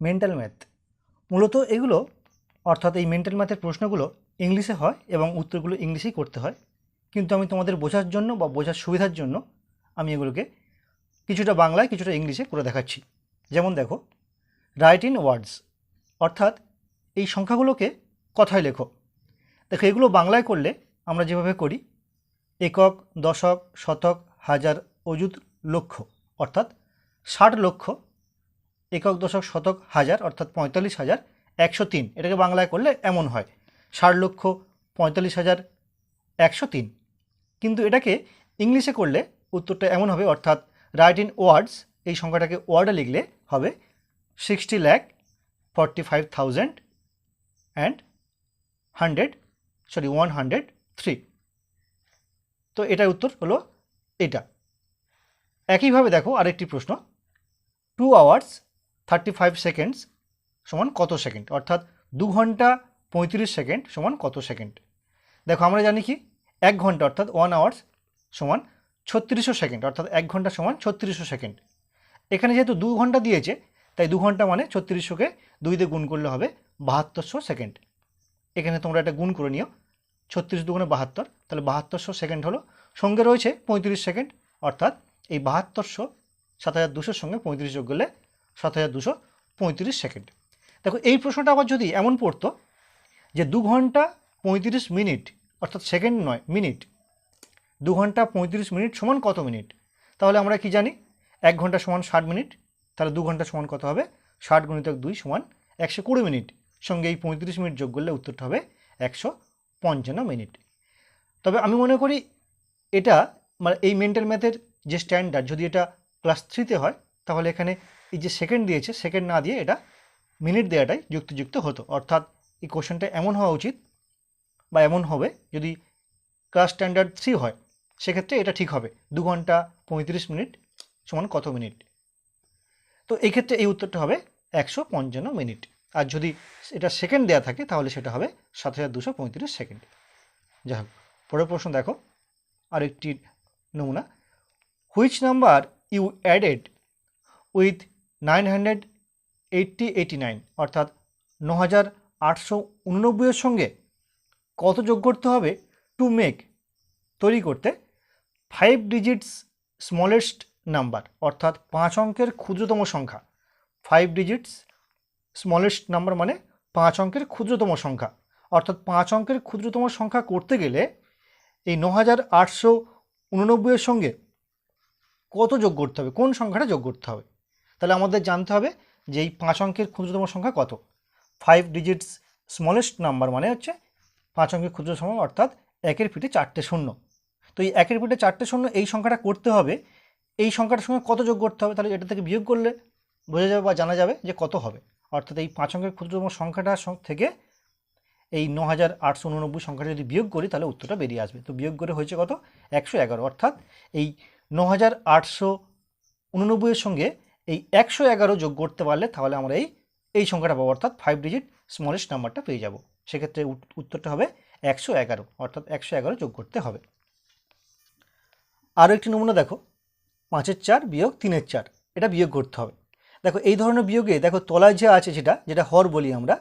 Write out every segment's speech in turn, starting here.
Mental math মূলত এগুলো, অর্থাৎ এই মেন্টাল ম্যাথের প্রশ্নগুলো ইংলিশে হয় এবং উত্তরগুলো ইংলিশেই করতে হয়। কিন্তু আমি তোমাদের বোঝার জন্য বা বোঝার সুবিধার জন্য আমি এগুলোকে কিছুটা বাংলায়, কিছুটা ইংলিশে করে দেখাচ্ছি। যেমন দেখো রাইট ইন ওয়ার্ডস অর্থাৎ এই সংখ্যাগুলোকে কথায় লেখো। দেখো, এগুলো বাংলায় করলে আমরা যেভাবে করি, একক, দশক, শতক, হাজার, অযুত লক্ষ, অর্থাৎ ষাট লক্ষ একক দশক শতক হাজার, অর্থাৎ পঁয়তাল্লিশ হাজার, একশো তিন। এটাকে বাংলায় করলে এমন হয়, ষাট লক্ষ পঁয়তাল্লিশ হাজার, একশো তিন। কিন্তু এটাকে ইংলিশে করলে উত্তরটা এমন হবে, অর্থাৎ রাইট ইন ওয়ার্ডস এই সংখ্যাটাকে ওয়ার্ডে লিখলে হবে sixty lakh forty five thousand and hundred sorry one hundred three তো এটার উত্তর হলো এটা। একইভাবে দেখো আরেকটি প্রশ্ন। Two hours thirty five seconds সমান কত সেকেন্ড? অর্থাৎ দু ঘণ্টা পঁয়ত্রিশ সেকেন্ড সমান কত সেকেন্ড? দেখো, আমরা জানি কি? এক ঘণ্টা, অর্থাৎ ওয়ান আওয়ার্স সমান ছত্রিশশো সেকেন্ড, অর্থাৎ এক ঘণ্টা সমান ছত্রিশশো সেকেন্ড। এখানে যেহেতু দু ঘণ্টা দিয়েছে, তাই দু ঘণ্টা মানে ছত্রিশশোকে দুই দিয়ে গুণ করলে হবে বাহাত্তরশো সেকেন্ড। এখানে তোমরা একটা গুণ করে নিও। ছত্রিশ দুগুণে বাহাত্তর, তাহলে বাহাত্তরশো সেকেন্ড হলো। সঙ্গে রয়েছে পঁয়ত্রিশ সেকেন্ড, অর্থাৎ এই বাহাত্তরশো, সাত হাজার দুশোর সঙ্গে পঁয়ত্রিশ যোগ করলে সাত হাজার দুশো পঁয়ত্রিশ সেকেন্ড। দেখো, এই প্রশ্নটা আবার যদি এমন পড়তো যে দু ঘণ্টা পঁয়ত্রিশ মিনিট, অর্থাৎ সেকেন্ড নয়, মিনিট, দু ঘণ্টা পঁয়ত্রিশ মিনিট সমান কত মিনিট? তাহলে আমরা কি জানি? এক ঘণ্টা সমান ষাট মিনিট, তাহলে দু ঘণ্টা সমান কত হবে? ষাট গুণিতক দুই সমান একশো কুড়ি মিনিট। সঙ্গে এই পঁয়ত্রিশ মিনিট যোগ করলে উত্তরটা হবে একশো পঞ্চান্ন মিনিট। তবে আমি মনে করি এটা মানে এই মেন্টাল ম্যাথের যে স্ট্যান্ডার্ড, যদি এটা ক্লাস থ্রিতে হয়, তাহলে এখানে এই যে সেকেন্ড দিয়েছে সেকেন্ড না দিয়ে এটা মিনিট দেওয়াটাই যুক্তিযুক্ত হতো। অর্থাৎ এই কোশ্চেনটা এমন হওয়া উচিত বা এমন হবে যদি ক্লাস স্ট্যান্ডার্ড থ্রি হয়, সেক্ষেত্রে এটা ঠিক হবে। দু ঘণ্টা পঁয়ত্রিশ মিনিট সমান কত মিনিট তো এই ক্ষেত্রে এই উত্তরটা হবে একশো পঞ্চান্ন মিনিট আর যদি এটা সেকেন্ড দেওয়া থাকে, তাহলে সেটা হবে সাত হাজার দুশো পঁয়ত্রিশ সেকেন্ড যাই হোক, পরের প্রশ্ন দেখো। আরেকটি নমুনা। Which number you added with nine hundred eighty eighty nine, অর্থাৎ ন হাজার আটশো উননব্বইয়ের সঙ্গে কত যোগ করতে হবে? টু মেক, তৈরি করতে ফাইভ ডিজিটস স্মলেস্ট নাম্বার, অর্থাৎ পাঁচ অঙ্কের ক্ষুদ্রতম সংখ্যা। ফাইভ ডিজিটস স্মলেস্ট নাম্বার মানে পাঁচ অঙ্কের ক্ষুদ্রতম সংখ্যা। অর্থাৎ পাঁচ অঙ্কের ক্ষুদ্রতম সংখ্যা করতে গেলে এই ন হাজার আটশো উননব্বইয়ের সঙ্গে কত যোগ করতে হবে? কোন সংখ্যাটা যোগ করতে হবে? তাহলে আমাদের জানতে হবে যে এই পাঁচ অঙ্কের ক্ষুদ্রতম সংখ্যা কত? ফাইভ ডিজিটস স্মলেস্ট নাম্বার মানে হচ্ছে পাঁচ অঙ্কের ক্ষুদ্র সংখ্যা অর্থাৎ একের পিঠে চারটে শূন্য। তো এই একের পিঠে চারটে শূন্য এই সংখ্যাটা করতে হবে। এই সংখ্যাটার সঙ্গে কত যোগ করতে হবে? তাহলে এটা থেকে বিয়োগ করলে বোঝা যাবে বা জানা যাবে যে কত হবে। অর্থাৎ এই পাঁচ অঙ্কের ক্ষুদ্রতম সংখ্যাটা থেকে এই ন হাজার আটশো উননব্বই সংখ্যাটা যদি বিয়োগ করি তাহলে উত্তরটা বেরিয়ে আসবে। তো বিয়োগ করে হয়েছে কত? একশো এগারো। অর্থাৎ এই ন হাজার আটশো উননব্বইয়ের সঙ্গে এই একশো এগারো যোগ করতে পারলে তাহলে আমরা এই এই সংখ্যাটা পাবো, অর্থাৎ ফাইভ ডিজিট স্মলেস্ট নাম্বারটা পেয়ে যাব। সেক্ষেত্রে উত- উত্তরটা হবে একশো এগারো, অর্থাৎ একশো এগারো যোগ করতে হবে। আরও একটি নমুনা দেখো, পাঁচের চার বিয়োগ তিনের চার, এটা বিয়োগ করতে হবে। দেখো, এই ধরনের বিয়োগে, দেখো, তলায় যে আছে যেটা যেটা হর বলি আমরা,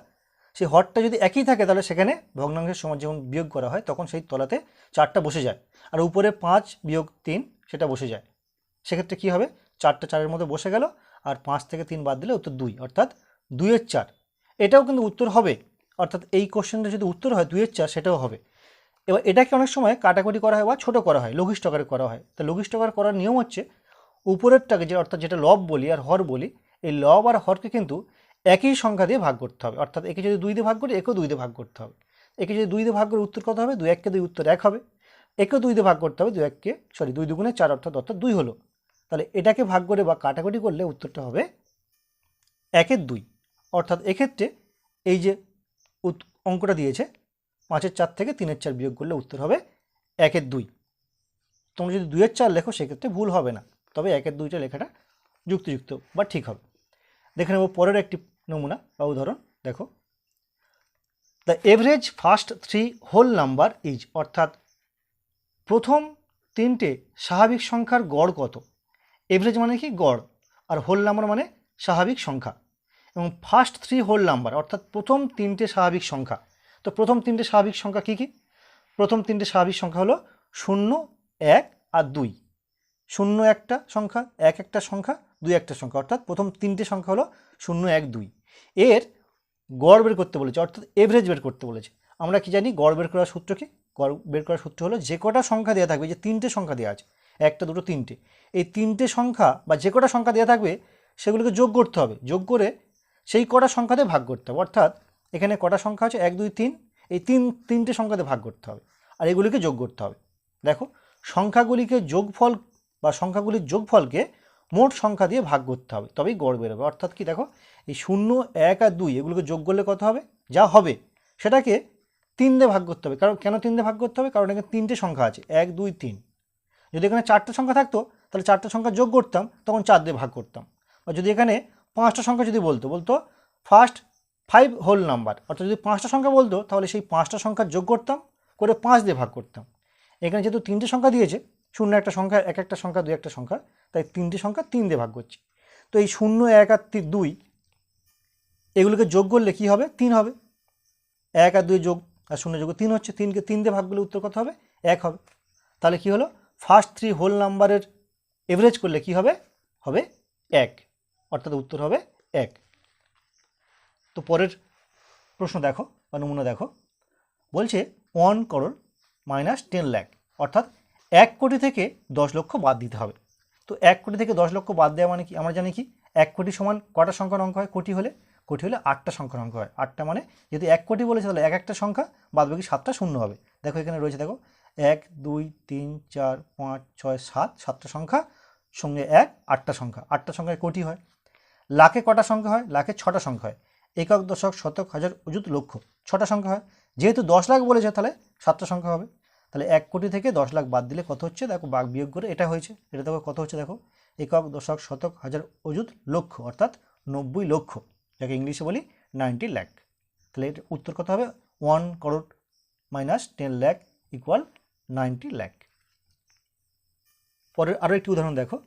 সেই হরটা যদি একই থাকে তাহলে সেখানে ভগ্নাংশের সময় যখন বিয়োগ করা হয়, তখন সেই তলাতে চারটা বসে যায়। আর উপরে পাঁচ বিয়োগ তিন, সেটা বসে যায়। সেক্ষেত্রে কী হবে? চারটা চারের মধ্যে বসে গেল আর পাঁচ থেকে তিন বাদ দিলে উত্তর দুই, অর্থাৎ দুইয়ের চার। এটাও কিন্তু উত্তর হবে, অর্থাৎ এই কোশ্চেনটা যদি উত্তর হয় দুইয়ের চার, সেটাও হবে। এবার এটাকে অনেক সময় কাটাকুটি করা হয় বা ছোটো করা হয় লঘিষ্ঠকারে করা হয়। তা লঘিষ্ঠকার করার নিয়ম হচ্ছে, উপরেরটাকে যে, অর্থাৎ যেটা লব বলি আর হর বলি, এই লব আর হরকে কিন্তু একই সংখ্যা দিয়ে ভাগ করতে হবে। অর্থাৎ একে যদি দুই দিয়ে ভাগ করি, একেও দুই দিয়ে ভাগ করতে হবে। একে যদি দুই দিয়ে ভাগ করে, উত্তর কত হবে? দুই এককে দুই, উত্তর এক হবে। একেও দুই দিয়ে ভাগ করতে হবে, দুই এককে সরি দুই দুগুণে চার, অর্থাৎ অর্থাৎ দুই হলো। তাহলে এটাকে ভাগ করে বা কাটাকুটি করলে উত্তরটা হবে একের দুই। অর্থাৎ এক্ষেত্রে এই যে অঙ্কটা দিয়েছে, পাঁচের চার থেকে তিনের চার বিয়োগ করলে উত্তর হবে একের দুই। তোমরা যদি দুইয়ের চার লেখো, সেক্ষেত্রে ভুল হবে না। তবে একের দুইটা লেখাটা যুক্তিযুক্ত বা ঠিক হবে। দেখে নেব পরের একটি নমুনা বা উদাহরণ, দেখো। The average first three whole number is অর্থাৎ প্রথম তিনটে স্বাভাবিক সংখ্যার গড় কত? এভারেজ মানে কি? গড়। আর হোল নাম্বার মানে স্বাভাবিক সংখ্যা। এবং ফার্স্ট থ্রি হোল নাম্বার অর্থাৎ প্রথম তিনটে স্বাভাবিক সংখ্যা। তো প্রথম তিনটে স্বাভাবিক সংখ্যা কী কী? প্রথম তিনটে স্বাভাবিক সংখ্যা হলো শূন্য, এক আর দুই। শূন্য একটা সংখ্যা, এক একটা সংখ্যা, দুই একটা সংখ্যা। অর্থাৎ প্রথম তিনটে সংখ্যা হলো শূন্য, এক, দুই। এর গড় বের করতে বলেছে, অর্থাৎ এভারেজ বের করতে বলেছে। আমরা কি জানি? গড় বের করার সূত্র কি? গড় বের করার সূত্র হলো যে কটা সংখ্যা দেওয়া থাকবে, যে তিনটে সংখ্যা দেওয়া আছে একটা, দুটো, তিনটে। এই তিনটে সংখ্যা বা যে কটা সংখ্যা দেওয়া থাকবে, সেগুলোকে যোগ করতে হবে। যোগ করে সেই কটা সংখ্যাতে ভাগ করতে হবে। অর্থাৎ এখানে কটা সংখ্যা আছে? এক, দুই, তিন। এই তিন, তিনটে সংখ্যাতে ভাগ করতে হবে। আর এগুলিকে যোগ করতে হবে। দেখো, সংখ্যাগুলিকে যোগফল বা সংখ্যাগুলির যোগফলকে মোট সংখ্যা দিয়ে ভাগ করতে হবে। তবেই গড় বেরোবে। অর্থাৎ কি দেখো, এই শূন্য, এক আর দুই, এগুলোকে যোগ করলে কত হবে? যা হবে, সেটাকে তিন দিয়ে ভাগ করতে হবে। কারণ কেন তিন দিয়ে ভাগ করতে হবে? কারণ এখানে তিনটে সংখ্যা আছে। এক, দুই, তিন। যদি এখানে চারটে সংখ্যা থাকতো, তাহলে চারটে সংখ্যা যোগ করতাম, তখন চার দিয়ে ভাগ করতাম। বা যদি এখানে পাঁচটা সংখ্যা যদি বলতো বলতো ফার্স্ট ফাইভ হোল নাম্বার অর্থাৎ যদি পাঁচটা সংখ্যা বলতো, তাহলে সেই পাঁচটা সংখ্যা যোগ করতাম, করে পাঁচ দিয়ে ভাগ করতাম। এখানে যেহেতু তিনটে সংখ্যা দিয়েছে, শূন্য একটা সংখ্যা, এক একটা সংখ্যা, দুই একটা সংখ্যা, তাই তিনটে সংখ্যা তিন দিয়ে ভাগ করছি। তো এই শূন্য, এক আর দুই, এগুলোকে যোগ করলে কী হবে? তিন হবে। এক আর দুই যোগ, আর শূন্য যোগ তিন হচ্ছে, তিনকে তিন দিয়ে ভাগ করলে উত্তর কত হবে? এক হবে। তাহলে কি হলো? ফার্স্ট থ্রি হোল নাম্বারের এভারেজ করলে কি হবে? হবে এক। অর্থাৎ উত্তর হবে এক। তো পরের প্রশ্ন দেখো বা নমুনা দেখো। বলছে one crore minus ten lakh অর্থাৎ এক কোটি থেকে দশ লক্ষ বাদ দিতে হবে। তো এক কোটি থেকে দশ লক্ষ বাদ দেওয়া মানে কি? আমরা জানি কি? এক কোটি সমান কটা সংখ্যার অঙ্ক হয়? কোটি হলে? কোটি হলে আটটা সংখ্যার অঙ্ক হয়। আটটা মানে যদি এক কোটি বলেছে তাহলে এক একটা সংখ্যা, বাদ বাকি সাতটা শূন্য হবে। দেখো এখানে রয়েছে, দেখো। এক, দুই, তিন, চার, পাঁচ, ছয়, সাত, সাতটা সংখ্যা, সঙ্গে এক, আটটা সংখ্যা। আটটা সংখ্যায় কোটি হয়। লাখে কটা সংখ্যা হয়? লাখে ছটা সংখ্যা হয়। একক, দশক, শতক, হাজার, অযুত, লক্ষ। ছটা সংখ্যা হয়। যেহেতু দশ লাখ বলেছে, তাহলে সাতটা সংখ্যা হবে। তাহলে এক কোটি থেকে দশ লাখ বাদ দিলে কত হচ্ছে? দেখো, বাঘ বিয়োগ করে এটা হয়েছে। এটা দেখো, কত হচ্ছে দেখো? একক, দশক, শতক, হাজার, অযুত, লক্ষ, অর্থাৎ নব্বই লক্ষ। যাকে ইংলিশে বলি নাইনটি ল্যাক তাহলে এর উত্তর কত হবে? One crore minus ten lakh equal ninety lakh পরের আরও একটি উদাহরণ দেখো।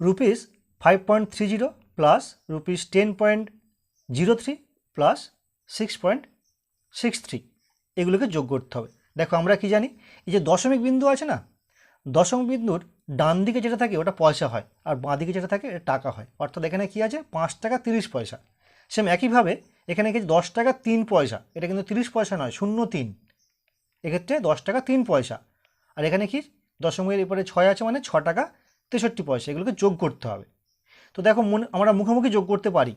Rupees five point three zero plus rupees ten point zero three plus six point six three এগুলোকে যোগ করতে হবে। দেখো, আমরা কি জানি? এই যে দশমিক বিন্দু আছে না? দশমিক বিন্দুর ডান দিকে যেটা থাকে, ওটা পয়সা হয়। আর বাঁ দিকে যেটা থাকে, এটা টাকা হয়। অর্থাৎ এখানে কি আছে? পাঁচ টাকা তিরিশ পয়সা। সেম একইভাবে এখানে কি দশ টাকা তিন পয়সা। এটা কিন্তু তিরিশ পয়সা নয়, শূন্য তিন। এক্ষেত্রে দশ টাকা তিন পয়সা। আর এখানে কি? দশমিকের এরপরে ছয় আছে মানে ছ টাকা তেষট্টি পয়সা। এগুলোকে যোগ করতে হবে। তো দেখো মনে আমরা মুখোমুখি যোগ করতে পারি।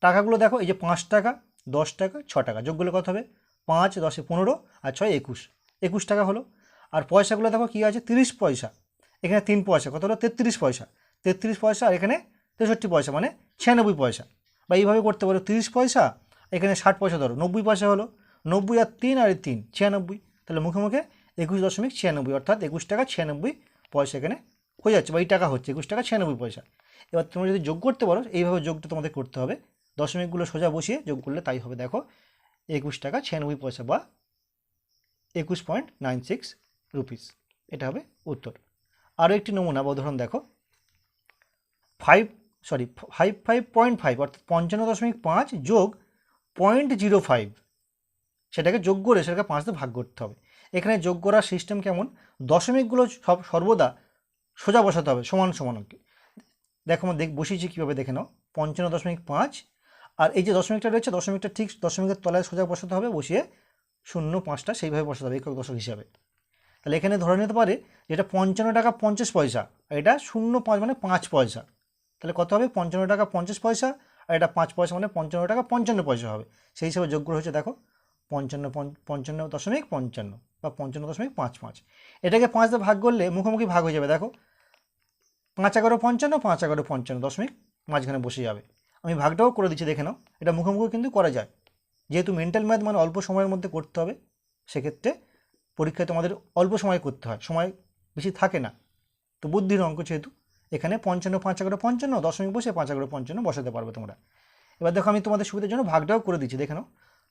টাকাগুলো দেখো, এই যে পাঁচ টাকা, দশ টাকা, ছ টাকা। যোগ করলে কত হবে? পাঁচ, দশে পনেরো আর ছয়, একুশ। একুশ টাকা হলো। আর পয়সাগুলো দেখো কী আছে? তিরিশ পয়সা। এখানে তিন পয়সা। কত হলো? তেত্রিশ পয়সা। তেত্রিশ পয়সা আর এখানে তেষট্টি পয়সা মানে ছিয়ানব্বই পয়সা। বা এইভাবে করতে পারো। তিরিশ পয়সা, এখানে ষাট পয়সা ধরো। নব্বই পয়সা হলো। নব্বই আর তিন আর তিন, ছিয়ানব্বই। তাহলে মুখে মুখে একুশ দশমিক ছিয়ানব্বই, অর্থাৎ একুশ টাকা ছিয়ানব্বই পয়সা এখানে হয়ে যাচ্ছে বা এই টাকা হচ্ছে, একুশ টাকা ছিয়ানব্বই পয়সা। এবার তোমরা যদি যোগ করতে পারো, এইভাবে যোগটা তোমাদের করতে হবে। দশমিকগুলো সোজা বসিয়ে যোগ করলে তাই হবে। দেখো, একুশ টাকা ছিয়ানব্বই পয়সা বা একুশ পয়েন্ট নাইন সিক্স রুপিস। এটা হবে উত্তর। আরও একটি নমুনা বা উদাহরণ দেখো। Five, sorry, five five point five, অর্থাৎ পঞ্চান্ন দশমিক পাঁচ যোগ পয়েন্ট জিরো ফাইভ। সেটাকে যোগ করে সেটাকে পাঁচ দিয়ে ভাগ করতে হবে। এখানে যোগ করার সিস্টেম কেমন? দশমিকগুলো সব, সর্বদা সোজা বসাতে হবে, সমান সমান অঙ্কে। দেখো আমরা দেখ, বসিয়েছি কীভাবে, দেখে নাও। পঞ্চান্ন দশমিক পাঁচ, আর এই যে দশমিকটা রয়েছে, দশমিকটা ঠিক দশমিকের তলায় সোজা বসাতে হবে, বসিয়ে শূন্য পাঁচটা সেইভাবে বসাতে হবে, একক দশক হিসাবে। তাহলে এখানে ধরে নিতে পারে, যেটা পঞ্চান্ন টাকা পঞ্চাশ পয়সা, আর এটা শূন্য পাঁচ মানে পাঁচ পয়সা। তাহলে কত হবে? পঞ্চান্ন টাকা পঞ্চাশ পয়সা, আর এটা পাঁচ পয়সা মানে পঞ্চান্ন টাকা পঞ্চান্ন পয়সা হবে। সেই হিসাবে যোগ্য হয়েছে দেখো। পঞ্চান্ন পঞ্চান্ন দশমিক পঞ্চান্ন বা পঞ্চান্ন দশমিক পাঁচ পাঁচ। এটাকে পাঁচ দিয়ে ভাগ করলে মুখোমুখি ভাগ হয়ে যাবে, দেখো। পাঁচ এগারো পঞ্চান্ন, পাঁচ এগারো পঞ্চান্ন দশমিক মাঝখানে বসে যাবে। আমি ভাগটাও করে দিচ্ছি, দেখে নাও। এটা মুখোমুখি কিন্তু করা যায়। যেহেতু মেন্টাল ম্যাথ মানে অল্প সময়ের মধ্যে করতে হবে, সেক্ষেত্রে পরীক্ষায় তোমাদের অল্প সময় করতে হয়, সময় বেশি থাকে না। তো বুদ্ধির অঙ্ক যেহেতু, এখানে পঞ্চান্ন, পাঁচ এগারো পঞ্চান্ন দশমিক বসে পাঁচ এগারো পঞ্চান্ন বসাতে পারবে তোমরা। এবার দেখো আমি তোমাদের সুবিধার জন্য ভাগটাও করে দিচ্ছি, দেখে নাও।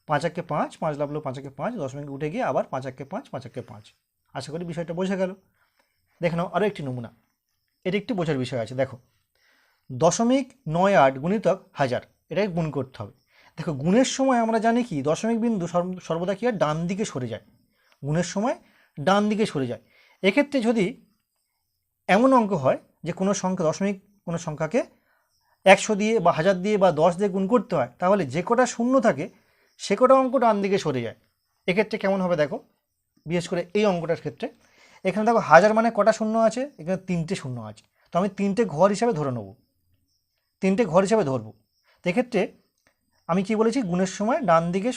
পাঁচ একে পাঁচ পাঁচ লাভলো পাঁচ একে পাঁচ দশমিক উঠে গিয়ে আবার পাঁচ একে পাঁচ পাঁচ একে পাঁচ। আশা করি বিষয়টা বোঝা গেল। দেখে নাও আরও একটি নমুনা। এর একটি বোঝার বিষয় আছে, দেখো। দশমিক নয় আট গুণিতক হাজার, এটাকে গুণ করতে হবে। দেখো, গুণের সময় আমরা জানি কি, দশমিক বিন্দু সর্ব- সর্বদা কি হয়? ডান দিকে সরে যায়। গুণের সময় ডান দিকে সরে যায়। এক্ষেত্রে যদি এমন অঙ্ক হয় যে কোনো সংখ্যা দশমিক, কোনো সংখ্যাকে একশো দিয়ে বা হাজার দিয়ে বা দশ দিয়ে গুণ করতে হয়, তাহলে যে কটা শূন্য থাকে সে কটা অঙ্ক ডান দিকে সরে যায়। এক্ষেত্রে কেমন হবে দেখো? বিশেষ করে এই অঙ্কটার ক্ষেত্রে। এখানে দেখো হাজার মানে কটা শূন্য আছে? এখানে তিনটে শূন্য আছে। তো আমি তিনটে ঘর হিসাবে ধরে নেব। তিনটে ঘর হিসাবে ধরবো। তো এক্ষেত্রে আমি কি বলেছি? গুণের সময় ডান দিকে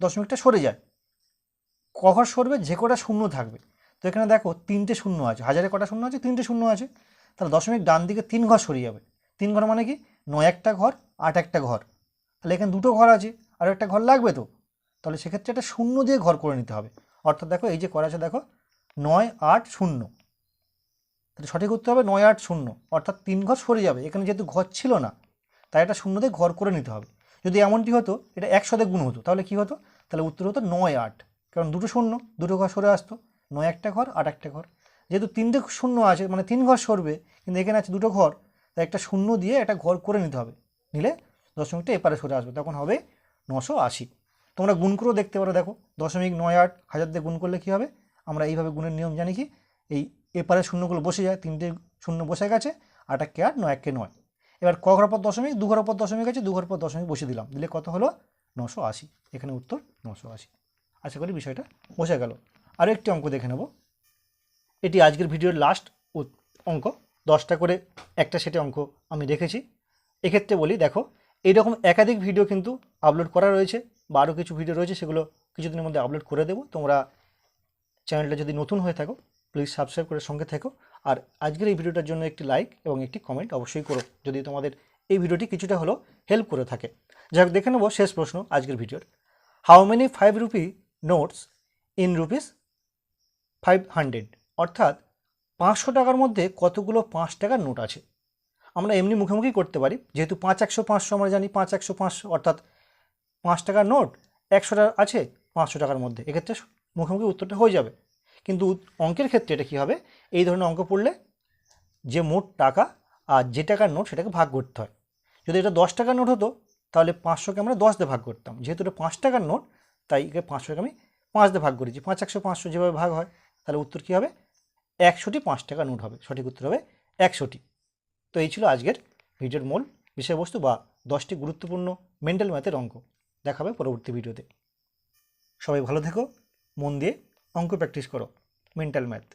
দশমিকটা সরে যায়। ক ঘর সরবে? যে কটা শূন্য থাকবে। তো এখানে দেখো তিনটে শূন্য আছে। হাজারে কটা শূন্য আছে? তিনটে শূন্য আছে। তাহলে দশমিক ডান দিকে তিন ঘর সরে যাবে। তিন ঘর মানে কি? নয় একটা ঘর, আট একটা ঘর। তাহলে এখানে দুটো ঘর আছে। আর একটা ঘর লাগবে তো? তাহলে সেক্ষেত্রে একটা শূন্য দিয়ে ঘর করে নিতে হবে। অর্থাৎ দেখো, এই যে করা আছে দেখো, নয় আট শূন্য। তাহলে সঠিক উত্তর হবে নয় আট শূন্য। অর্থাৎ তিন ঘর সরে যাবে। এখানে যেহেতু ঘর ছিল না, তাই এটা শূন্য দিয়ে ঘর করে নিতে হবে। যদি এমনটি হতো, এটা একসাথে গুণ হতো। তাহলে কি হতো? তাহলে উত্তর হতো নয় আট। কারণ দুটো শূন্য, দুটো ঘর সরে আসতো। নয় একটা ঘর, আট একটা ঘর। যেহেতু তিনটে শূন্য আছে মানে তিন ঘর সরবে, কিন্তু এখানে আছে দুটো ঘর, তাই একটা শূন্য দিয়ে একটা ঘর করে নিতে হবে। নিলে দশমিকটা এপারে সরে আসবে। তখন হবে নশো আশি। তোমরা গুণ করেও দেখতে পারো, দেখো, দশমিক নয় আট হাজার দিয়ে গুণ করলে কী হবে? আমরা এইভাবে গুণের নিয়ম জানি কি? এই এপারে শূন্যগুলো বসে যায়, তিনটে শূন্য বসে গেছে আট এককে আট, নয় এককে নয়। এবার ক ঘর পর দশমিক, দু ঘর পর দশমিক আছে, দু ঘর পর দশমিক বসে দিলাম। দিলে কত হলো? নশো আশি। এখানে উত্তর, নশো আশি। আশা করি বিষয়টা বোঝা গেল। আরও একটি অঙ্ক দেখে নেব। এটি আজকের ভিডিওর লাস্ট অঙ্ক। দশটা করে একটা সেটে অঙ্ক আমি রেখেছি। এক্ষেত্রে বলি, দেখো এইরকম একাধিক ভিডিও কিন্তু আপলোড করা রয়েছে বা আরও কিছু ভিডিও রয়েছে, সেগুলো কিছুদিনের মধ্যে আপলোড করে দেবো। তোমরা চ্যানেলটা যদি নতুন হয়ে থাকো প্লিজ সাবস্ক্রাইব করে সঙ্গে থেকো। আর আজকের এই ভিডিওটার জন্য একটি লাইক এবং একটি কমেন্ট অবশ্যই করো, যদি তোমাদের এই ভিডিওটি কিছুটা হলেও হেল্প করে থাকে। যাই হোক দেখে নেব শেষ প্রশ্ন আজকের ভিডিওর how many five rupee notes in rupees five hundred অর্থাৎ পাঁচশো টাকার মধ্যে কতগুলো পাঁচ টাকার নোট আছে? আমরা এমনি মুখোমুখি করতে পারি। যেহেতু পাঁচ একশো পাঁচশো আমরা জানি, পাঁচ একশো পাঁচশো, অর্থাৎ পাঁচ টাকার নোট একশোটা আছে পাঁচশো টাকার মধ্যে। এক্ষেত্রে মুখোমুখি উত্তরটা হয়ে যাবে। কিন্তু অঙ্কের ক্ষেত্রে এটা কী হবে? এই ধরনের অঙ্ক পড়লে যে মোট টাকা আর যে টাকার নোট সেটাকে ভাগ করতে হয়। যদি এটা দশ টাকার নোট হতো, তাহলে পাঁচশোকে আমরা দশ দিয়ে ভাগ করতাম। যেহেতু এটা পাঁচ টাকার নোট, তাই একে পাঁচশোকে আমি পাঁচ দিয়ে ভাগ করেছি। পাঁচ একশো পাঁচশো যেভাবে ভাগ হয়, তাহলে উত্তর কী হবে? একশোটি পাঁচ টাকা নোট হবে। সঠিক উত্তর হবে একশোটি। তো এই ছিল আজকের ভিডিওর মূল বিষয়বস্তু বা দশটি গুরুত্বপূর্ণ মেন্টাল ম্যাথের অঙ্ক। দেখাবে পরবর্তী ভিডিওতে। সবাই ভালো থেকো, মন দিয়ে অঙ্ক প্র্যাকটিস করো মেন্টাল ম্যাথ